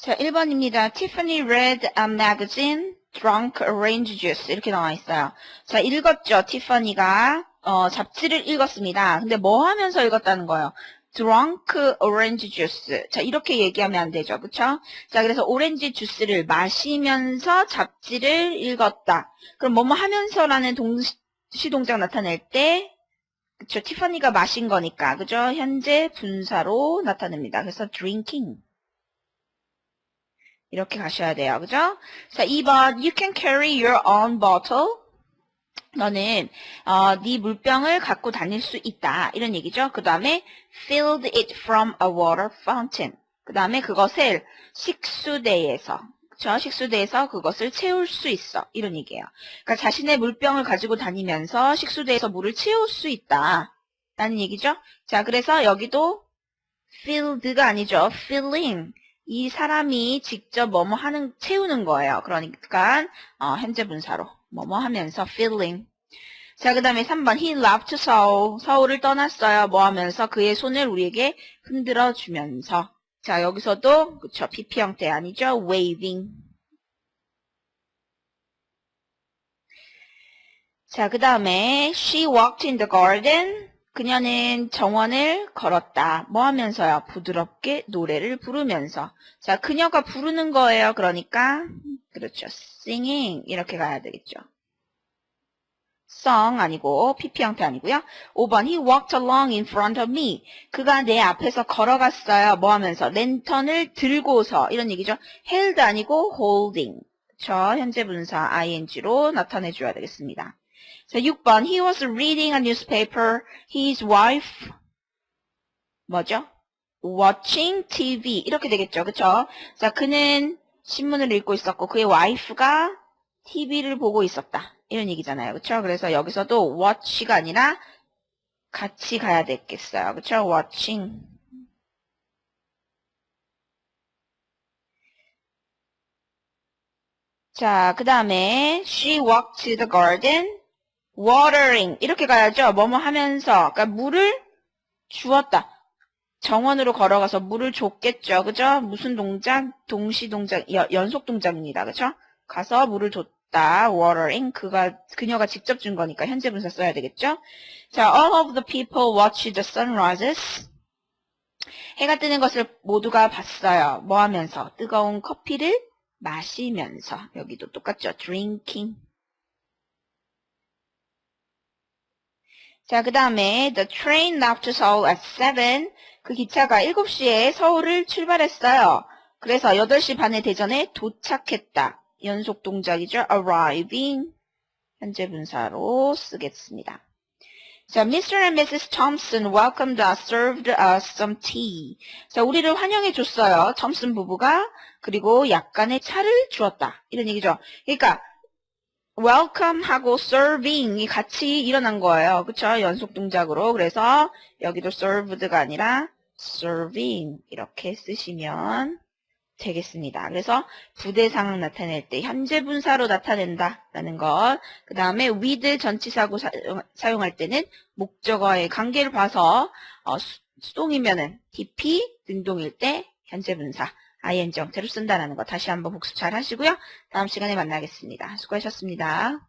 자, 1번입니다. Tiffany read a magazine, drunk orange juice. 이렇게 나와 있어요. 자, 읽었죠. 티파니가 어, 잡지를 읽었습니다. 근데 뭐 하면서 읽었다는 거예요? drunk orange juice. 자, 이렇게 얘기하면 안 되죠. 그쵸? 자, 그래서 오렌지 주스를 마시면서 잡지를 읽었다. 그럼 뭐뭐 하면서라는 동시 동작 나타낼 때 그쵸? 티파니가 마신 거니까. 그죠? 현재 분사로 나타냅니다. 그래서 drinking. 이렇게 가셔야 돼요. 그죠? 자, 2번 You can carry your own bottle. 너는 어, 네 물병을 갖고 다닐 수 있다. 이런 얘기죠. 그 다음에 filled it from a water fountain. 그 다음에 그것을 식수대에서 그쵸? 식수대에서 그것을 채울 수 있어. 이런 얘기예요. 그러니까 자신의 물병을 가지고 다니면서 식수대에서 물을 채울 수 있다. 라는 얘기죠. 자, 그래서 여기도 filled가 아니죠. filling. 이 사람이 직접 뭐뭐 하는, 채우는 거예요. 그러니까, 어, 현재 분사로. 뭐뭐 하면서 filling. 자, 그 다음에 3번. He left Seoul. 서울을 떠났어요. 뭐 하면서 그의 손을 우리에게 흔들어 주면서. 자, 여기서도, 그쵸. PP 형태 아니죠. waving. 자, 그 다음에 she walked in the garden. 그녀는 정원을 걸었다. 뭐 하면서요? 부드럽게 노래를 부르면서. 자, 그녀가 부르는 거예요. 그러니까 그렇죠. singing 이렇게 가야 되겠죠. song 아니고 pp 형태 아니고요. 5번 he walked along in front of me. 그가 내 앞에서 걸어갔어요. 뭐 하면서 랜턴을 들고서 이런 얘기죠. held 아니고 holding. 저 현재 분사 ing로 나타내 줘야 되겠습니다. 자, 6번 he was reading a newspaper. His wife 뭐죠? watching TV 이렇게 되겠죠. 그쵸? 자, 그는 신문을 읽고 있었고 그의 와이프가 TV를 보고 있었다. 이런 얘기잖아요. 그쵸? 그래서 여기서도 watch가 아니라 같이 가야 되겠어요. 그쵸? watching. 자, 그 다음에 she walked to the garden watering 이렇게 가야죠. 뭐뭐 하면서 그러니까 물을 주었다. 정원으로 걸어가서 물을 줬겠죠. 그죠? 무슨 동작? 동시 동작, 여- 연속 동작입니다. 그죠? 가서 물을 줬다. watering. 그가, 그녀가 직접 준 거니까 현재 분사 써야 되겠죠? 자, all of the people watch the sunrises. 해가 뜨는 것을 모두가 봤어요. 뭐 하면서? 뜨거운 커피를 마시면서. 여기도 똑같죠? drinking. 자, 그 다음에 the train left Seoul at 7. 그 기차가 7시에 서울을 출발했어요. 그래서 8시 반에 대전에 도착했다. 연속 동작이죠. arriving. 현재 분사로 쓰겠습니다. 자, Mr. and Mrs. Thompson welcomed us, served us some tea. 자, 우리를 환영해 줬어요. 톰슨 부부가. 그리고 약간의 차를 주었다. 이런 얘기죠. 그러니까 welcome 하고 serving이 같이 일어난 거예요. 그쵸? 연속 동작으로. 그래서 여기도 served가 아니라 serving 이렇게 쓰시면 되겠습니다. 그래서 부대 상황 나타낼 때 현재 분사로 나타낸다라는 것. 그 다음에 with 전치사고 사용, 할 때는 목적어의 관계를 봐서 어, 수- 수동이면은 DP, 능동일 때 현재 분사 ing 형태로 쓴다는 거 다시 한번 복습 잘 하시고요. 다음 시간에 만나겠습니다. 수고하셨습니다.